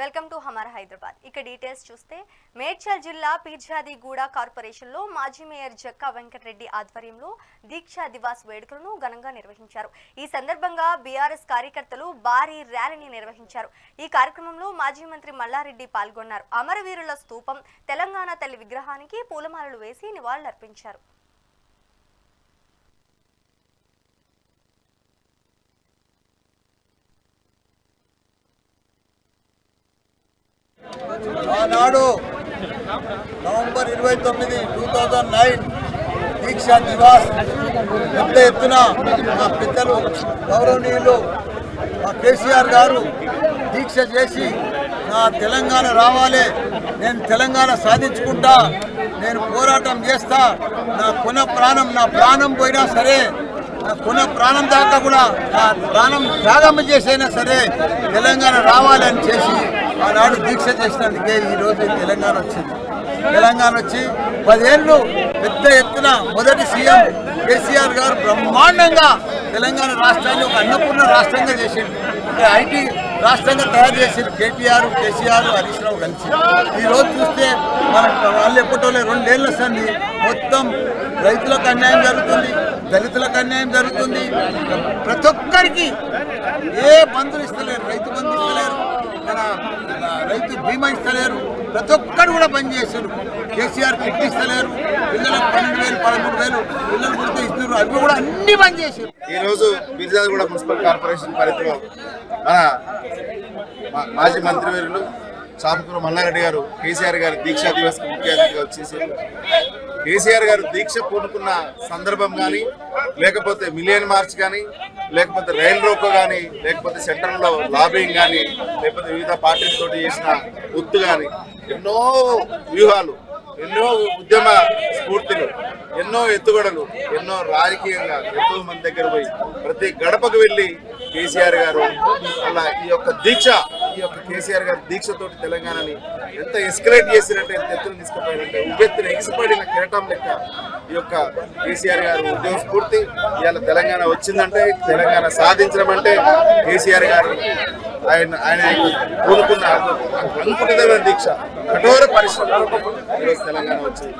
Welcome to హమారా హైదరాబాద్. ఇక details చూస్తే మేడ్చల్ జిల్లా పీర్జాదిగూడ కార్పొరేషన్లో మాజీ మేయర్ జక్కా వెంకటరెడ్డి ఆధ్వర్యంలో దీక్షా దివాస్ వేడుకలను ఘనంగా నిర్వహించారు. ఈ సందర్భంగా బీఆర్ఎస్ కార్యకర్తలు భారీ ర్యాలీని నిర్వహించారు. ఈ కార్యక్రమంలో మాజీ మంత్రి మల్లారెడ్డి పాల్గొన్నారు. అమరవీరుల స్తూపం తెలంగాణ తల్లి విగ్రహానికి పూలమాలలు వేసి నివాళులర్పించారు. ఆనాడు నవంబర్ ఇరవై తొమ్మిది two thousand nine Deeksha Diwas పెద్ద ఎత్తున మా పెద్దలు గౌరవనీయులు మా కేసీఆర్ గారు దీక్ష చేసి నా తెలంగాణ రావాలి నేను తెలంగాణ సాధించుకుంటా నేను పోరాటం చేస్తా నా కొన ప్రాణం నా ప్రాణం పోయినా సరే నా కొన ప్రాణం దాకా కూడా నా ప్రాణం త్యాగం చేసైనా సరే తెలంగాణ రావాలని చేసి ఆనాడు దీక్ష చేసినందుకే ఈరోజు తెలంగాణ వచ్చింది. తెలంగాణ వచ్చి పదేళ్ళు పెద్ద ఎత్తున మొదటి సీఎం కేసీఆర్ గారు బ్రహ్మాండంగా తెలంగాణ రాష్ట్రాన్ని ఒక అన్నపూర్ణ రాష్ట్రంగా చేసింది అంటే ఐటీ రాష్ట్రంగా తయారు చేసింది కేటీఆర్ కేసీఆర్ హరీష్ రావు కలిసి. ఈ రోజు చూస్తే మన వాళ్ళు ఎప్పటోలే రెండేళ్ళు వస్తుంది మొత్తం రైతులకు అన్యాయం జరుగుతుంది దళితులకు అన్యాయం జరుగుతుంది. ప్రతి ఒక్కరికి ఏ బంధులు ఇస్తలేరు రైతు బంధులు ఇస్తలేరు. మన రైతు బీమా ఇస్తలేరు. ప్రతి ఒక్కరు కూడా బంద్ చేశారు కేసీఆర్ కిట్ ఇస్తలేరు. పిల్లలకు పన్నెండు వేలు పదమూడు వేలు పిల్లలు పుడితే ఇస్తున్నారు. అవి కూడా అన్ని బంద్ చేశారు ఈ రోజు మున్సిపల్ కార్పొరేషన్ పరిధిలో మన మాజీ మంత్రివర్యులు చాపకూరు మల్లారెడ్డి గారు కేసీఆర్ గారు దీక్షా దివస్ ముఖ్య అతిథిగా వచ్చేసి కేసీఆర్ గారు దీక్ష పూనుకున్న సందర్భం కానీ లేకపోతే మిలియన్ మార్చ్ కానీ లేకపోతే రైల్ రోకో కానీ లేకపోతే సెంట్రల్లో లాబింగ్ కానీ లేకపోతే వివిధ పార్టీలతో చేసిన గుర్తు కానీ ఎన్నో వ్యూహాలు ఎన్నో ఉద్యమ స్ఫూర్తులు ఎన్నో ఎత్తుగడలు ఎన్నో రాజకీయంగా ఎంతో మంది దగ్గర పోయి ప్రతి గడపకు వెళ్ళి కేసీఆర్ గారు అలా ఈ యొక్క దీక్ష కేసీఆర్ గారు దీక్షతోటి తెలంగాణని ఎంత ఎస్కలేట్ చేసినట్టు ఎంత ఎత్తున తీసుకుపోయారంటే ఉబ్బెత్తున ఎగిసిపడిన కిరటం లెక్క ఈ యొక్క కేసీఆర్ గారు ఉద్యోగ స్ఫూర్తి ఇవాళ తెలంగాణ వచ్చిందంటే తెలంగాణ సాధించడం అంటే కేసీఆర్ గారు ఆయన ఆయన కోరుకున్న అంకుటమైన దీక్ష కఠోర పరిశ్రమ తెలంగాణ వచ్చింది.